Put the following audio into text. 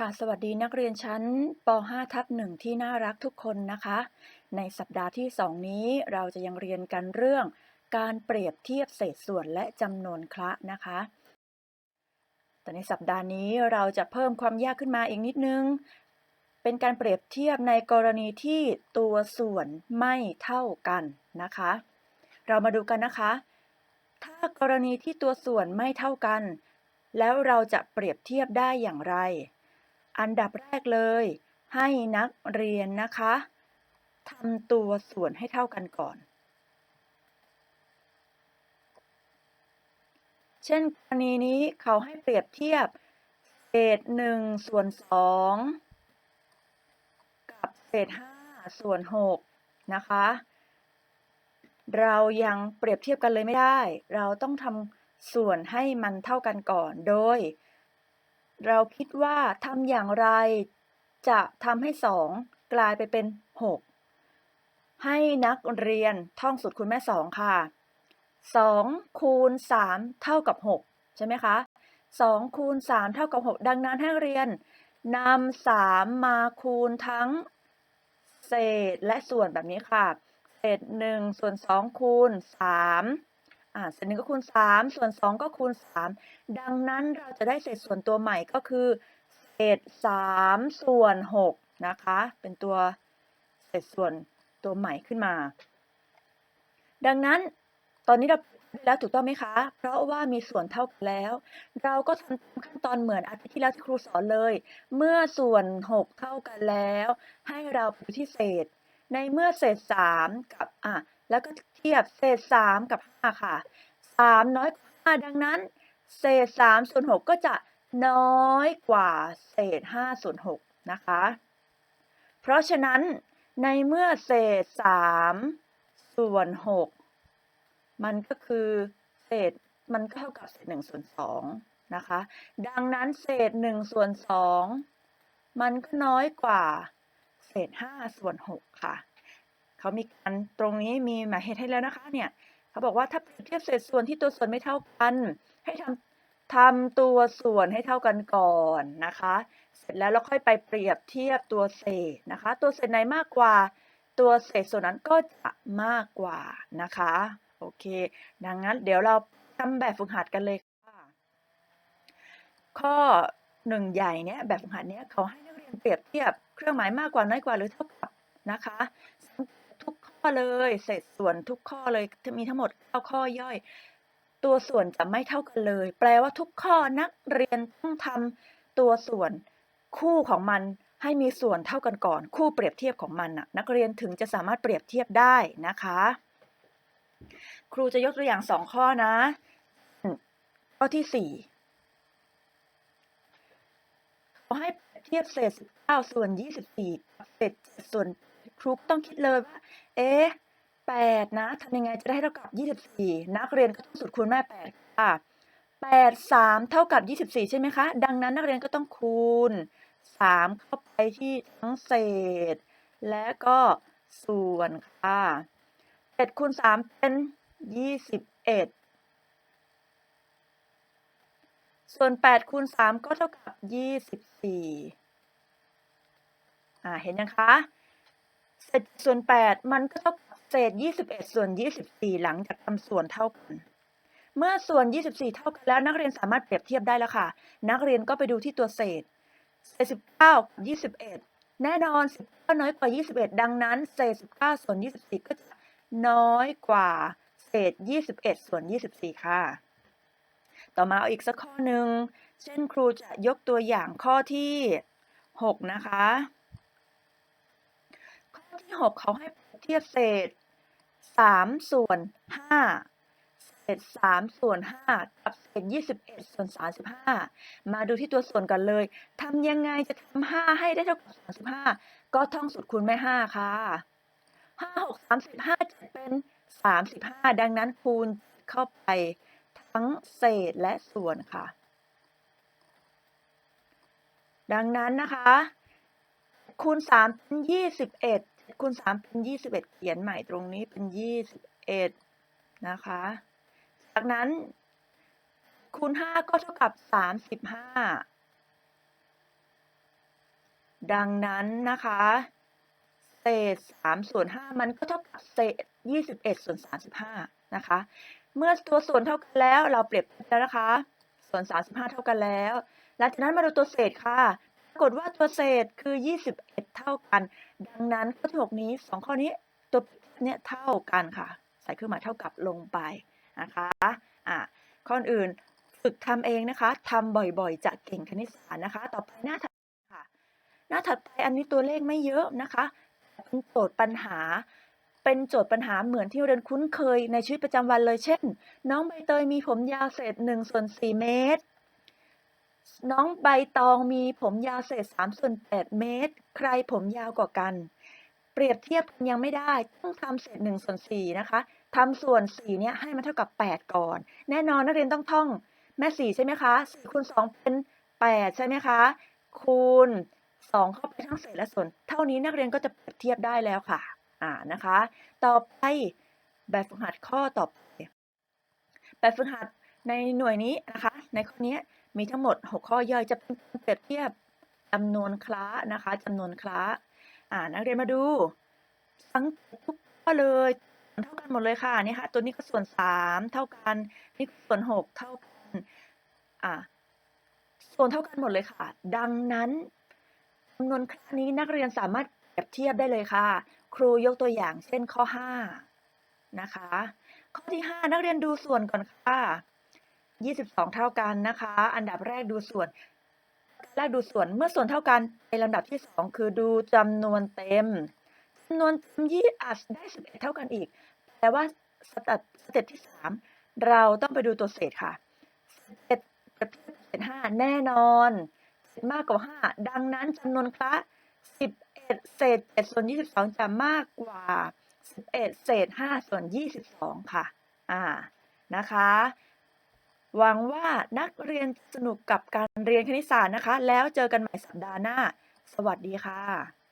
ค่ะสวัสดีนักเรียนชั้นป .5 ทับ1ที่น่ารักทุกคนนะคะ ในสัปดาห์ที่ 2 นี้เราจะยังเรียนกันเรื่อง การเปรียบเทียบเศษส่วนและจำนวนคละนะคะ แต่ในสัปดาห์นี้เราจะเพิ่มความยากขึ้นมาอีกนิดนึง เป็นการเปรียบเทียบในกรณีที่ตัวส่วนไม่เท่ากันนะคะ เรามาดูกันนะคะ ถ้ากรณีที่ตัวส่วนไม่เท่ากัน แล้วเราจะเปรียบเทียบได้อย่างไร อันดับแรกเลย ให้นักเรียนนะคะทำตัวส่วนให้เท่ากันก่อน เช่นกรณีนี้เขาให้เปรียบเทียบเศษหนึ่งส่วนสองกับเศษห้าส่วนหกนะคะ เรายังเปรียบเทียบกันเลยไม่ได้ เราต้องทำส่วนให้มันเท่ากันก่อน โดย เราคิดว่าทำอย่างไร จะทำให้สองกลายไปเป็นหกให้นักเรียนท่องสูตรคุณแม่สองค่ะสองคูณสามเท่ากับหกใช่ไหมคะสองคูณสามเท่ากับหกดังนั้นให้เรียนนำสามมาคูณทั้งเศษและส่วนแบบนี้ค่ะ เศษหนึ่งส่วนสองคูณสาม อ่าเศษหนึ่งก็คูณสามส่วนสองก็คูณสามดังนั้นเราจะได้เศษส่วนตัวใหม่ก็คือเศษสามส่วนหกนะคะ เป็นตัวเศษส่วนตัวใหม่ขึ้นมา ดังนั้นตอนนี้เราแล้วถูกต้องไหมคะ เพราะว่ามีส่วนเท่ากันแล้ว เราก็ทำขั้นตอนเหมือนอาทิตย์ที่แล้วที่ครูสอนเลย เมื่อส่วน 6 เท่ากันแล้ว ให้เราไปที่เศษ ในเมื่อเศษ 3 กับอะ แล้วก็เทียบเศษ 3 กับ 5 ค่ะ 3 น้อยกว่า 5 ดังนั้น เศษ3ส่วน6ก็จะน้อยกว่าเศษ5ส่วน6นะคะ เพราะฉะนั้นในเมื่อเศษ 3 ส่วน 6 มันก็คือเศษมันก็เท่ากับเศษ1ส่วน2นะคะ ดังนั้นเศษ1ส่วน2มันก็น้อยกว่าเศษ5ส่วน6ค่ะ เขามีการตรงนี้มีหมายเหตุให้แล้วนะคะเนี่ยเขาบอกว่าถ้าเปรียบเทียบเศษส่วนที่ตัวส่วนไม่เท่ากัน ให้ทำทำตัวส่วนให้เท่ากันก่อนนะคะ เสร็จแล้วเราค่อยไปเปรียบเทียบตัวเศษนะคะ ตัวเศษไหนมากกว่า ตัวเศษส่วนนั้นก็จะมากกว่านะคะ โอเค ดังนั้นเดี๋ยวเราทำแบบฝึกหัดกันเลยค่ะ ข้อหนึ่งใหญ่เนี่ยแบบฝึกหัดเนี้ยเขาให้นักเรียนเปรียบเทียบเครื่องหมายมากกว่าน้อยกว่าหรือเท่ากับนะคะ เลยเศษส่วนทุกข้อเลยจะมีทั้งหมด9ข้อย่อย ตัวส่วนจะไม่เท่ากันเลย แปลว่าทุกข้อนักเรียนต้องทำตัวส่วนคู่ของมันให้มีส่วนเท่ากันก่อน คู่เปรียบเทียบของมันน่ะนักเรียนถึงจะสามารถเปรียบเทียบได้นะคะ ครูจะยกตัวอย่างสองข้อนะ ข้อที่สี่เขาให้เปรียบเทียบเศษ19ส่วน 24กับเศษส่วน ครูต้องคิดเลยว่าเอ๊ะ8นะทำยังไงจะได้เท่ากับ24นักเรียนก็ต้องสูตรคูณแม่8ค่ะ8 3เท่ากับ24ใช่ไหมคะ ดังนั้นนักเรียนก็ต้องคูณ3เข้าไปที่ทั้งเศษ และก็ส่วนค่ะ7คูณ3เป็น21ส่วน8คูณ3ก็เท่ากับ 24อ่า เห็นยังคะ เศษส่วน8มันก็เท่ากับเศษ21ส่วน24หลังจากทำส่วนเท่ากัน เมื่อส่วน 24 เท่ากันแล้วนักเรียนสามารถเปรียบเทียบได้แล้วค่ะ นักเรียนก็ไปดูที่ตัวเศษเศษ19กับ21แน่นอน19น้อยกว่า21ดังนั้นเศษ19ส่วน24ก็จะน้อยกว่าเศษ21ส่วน24ค่ะ ต่อมาเอาอีกสักข้อหนึ่ง เช่นครูจะยกตัวอย่างข้อที่6นะคะ ข้อที่6เขาให้เทียบเศษ3ส่วน5เศษ3ส่วน5กับเศษ21ส่วน35มาดูที่ตัวส่วนกันเลยทำยังไงจะทำ5ให้ได้เท่ากับ35ก็ท่องสูตรคูณแม่5ค่ะ5 6 35จะเป็น35ดังนั้นคูณเข้าไปทั้งเศษและส่วนค่ะ ดังนั้นนะคะ คูณ3เป็น21 คูณ3เป็น21เอ็ดเขียนใหม่ตรงนี้เป็น21นะคะ จากนั้น คูณ5ก็เท่ากับ35ดังนั้นนะคะ เศษ3ส่วน5มันก็เท่ากับเศษ21ส่วน35นะคะ เมื่อตัวส่วนเท่ากันแล้วเราเปรียบแล้วนะคะ ส่วน35เท่ากันแล้ว หลังจากนั้นมาดูตัวเศษค่ะากฏว่าตัวเศษคือ 21 เท่ากัน ดังนั้นข้อที่6นี้ 2 ข้อนี้ตัวเนี่ยเท่ากันค่ะ ใส่เครื่องหมายเท่ากับลงไปนะคะอะข้ออื่นฝึกทำเองนะคะทำบ่อยๆ จะเก่งคณิตศาสตร์นะคะ ต่อไปหน้าถัดค่ะ หน้าถัดไปอันนี้ตัวเลขไม่เยอะนะคะเป็นโจทย์ปัญหา เป็นโจทย์ปัญหาเหมือนที่เรียนคุ้นเคยในชีวิตประจำวันเลยเช่น น้องใบเตยมีผมยาวเศษ1ส่วน4เมตร น้องใบตองมีผมยาวเศษ3ส่วน8เมตร ใครผมยาวกว่ากัน เปรียบเทียบกันยังไม่ได้ต้องทำเศษ1ส่วน4นะคะทำส่วน4เนี่ยให้มันเท่ากับ8ก่อน แน่นอนนักเรียนต้องท่องแม่4ใช่ไหมคะ4คูณ2เป็น8ใช่ไหมคะ คูณ2เข้าไปทั้งเศษและส่วน เท่านี้นักเรียนก็จะเปรียบเทียบได้แล้วค่ะ อ่านะคะ ต่อไปแบบฝึกหัดข้อต่อไปแบบฝึกหัด ในหน่วยนี้นะคะ ในข้อนี้มีทั้งหมด 6 ข้อย่อยจะเป็นการเปรียบเทียบจำนวนคล้านะคะจำนวนคล้าอ่านักเรียนมาดูสังเกตทุกข้อเลยเท่ากันหมดเลยค่ะนี่ค่ะ ตัวนี้ก็ส่วน 3 เท่ากันนี่ส่วน 6 เท่ากันอ่าส่วนเท่ากันหมดเลยค่ะ ดังนั้นจำนวนคล้านี้นักเรียนสามารถเปรียบเทียบได้เลยค่ะ ครูยกตัวอย่างเช่นข้อ 5 นะคะ ข้อที่ 5 นักเรียนดูส่วนก่อนค่ะ 22 เท่ากันนะคะ อันดับแรกดูส่วน แรกดูส่วนเมื่อส่วนเท่ากันในลำดับที่ 2 คือดูจำนวนเต็มจำนวนเต็มยี่อาจได้ 11 เท่ากันอีก แต่ว่าสเต็ปสเต็ปที่ 3 เราต้องไปดูตัวเศษค่ะเศษเปเกับเศษ5แน่นอนเศษมากกว่า 5 ดังนั้นจำนวนคละ11 เศษ7ส่วน 22 จะมากกว่า 11 เศษ5ส่วน 22 ค่ะ อ่า นะคะ หวังว่านักเรียนสนุกกับการเรียนคณิตศาสตร์นะคะ แล้วเจอกันใหม่สัปดาห์หน้า สวัสดีค่ะ